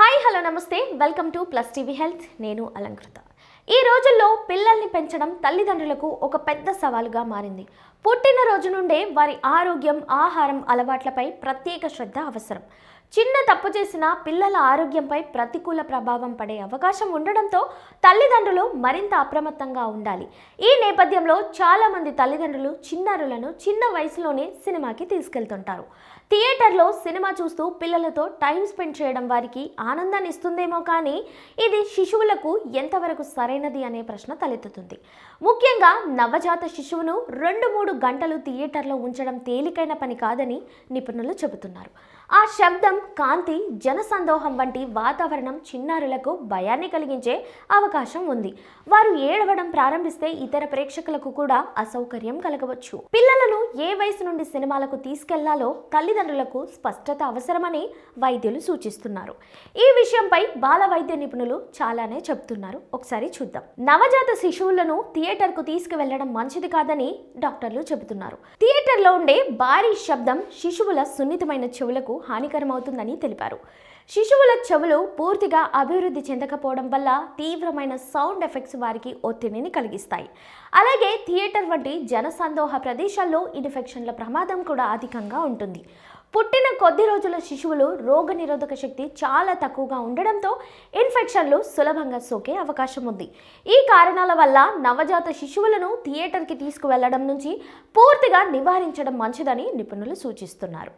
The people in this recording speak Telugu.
హాయ్ హలో నమస్తే. Welcome to plus TV health. నేను అలంకృత. ఈ రోజుల్లో పిల్లల్ని పెంచడం తల్లిదండ్రులకు ఒక పెద్ద సవాలుగా మారింది. పుట్టినరోజు నుండే వారి ఆరోగ్యం ఆహారం అలవాట్లపై ప్రత్యేక శ్రద్ధ అవసరం. చిన్న తప్పు చేసిన పిల్లల ఆరోగ్యంపై ప్రతికూల ప్రభావం పడే అవకాశం ఉండడంతో తల్లిదండ్రులు మరింత అప్రమత్తంగా ఉండాలి. ఈ నేపథ్యంలో చాలామంది తల్లిదండ్రులు చిన్నారులను చిన్న వయసులోనే సినిమాకి తీసుకెళ్తుంటారు. థియేటర్లో సినిమా చూస్తూ పిల్లలతో టైం స్పెండ్ చేయడం వారికి ఆనందాన్ని ఇస్తుందేమో కానీ ఇది శిశువులకు ఎంతవరకు సరైనది అనే ప్రశ్న తలెత్తుతుంది. ముఖ్యంగా నవజాత శిశువును రెండు మూడు గంటలు థియేటర్లో ఉంచడం తేలికైన పని కాదని నిపుణులు చెబుతున్నారు. ఆ శబ్దం కాంతి జనసందోహం వంటి వాతావరణం చిన్నారులకు భయాన్ని కలిగించే అవకాశం ఉంది. వారు ఏడవడం ప్రారంభిస్తే ఇతర ప్రేక్షకులకు కూడా అసౌకర్యం కలగవచ్చు. పిల్లలను ఏ వయసు నుండి సినిమాలకు తీసుకెళ్ళాలో తల్లిదండ్రులకు స్పష్టత అవసరమని వైద్యులు సూచిస్తున్నారు. ఈ విషయంపై బాల వైద్య నిపుణులు చాలానే చెప్తున్నారు ఒకసారి చూద్దాం. నవజాత శిశువులను థియేటర్కు తీసుకువెళ్ళడం మంచిది కాదని డాక్టర్లు చెబుతున్నారు. థియేటర్ థియేటర్లో ఉండే భారీ శబ్దం శిశువుల సున్నితమైన చెవులకు హానికరమవుతుందని తెలిపారు. శిశువుల చెవులు పూర్తిగా అభివృద్ధి చెందకపోవడం వల్ల తీవ్రమైన సౌండ్ ఎఫెక్ట్స్ వారికి ఒత్తిడిని కలిగిస్తాయి. అలాగే థియేటర్ వంటి జనసందోహ ప్రదేశాల్లో ఇన్ఫెక్షన్ల ప్రమాదం కూడా అధికంగా ఉంటుంది. పుట్టిన కొద్ది రోజుల శిశువులు రోగనిరోధక శక్తి చాలా తక్కువగా ఉండడంతో ఇన్ఫెక్షన్లు సులభంగా సోకే అవకాశం ఉంది. ఈ కారణాల వల్ల నవజాత శిశువులను థియేటర్కి తీసుకువెళ్ళడం నుంచి పూర్తిగా నివారించడం మంచిదని నిపుణులు సూచిస్తున్నారు.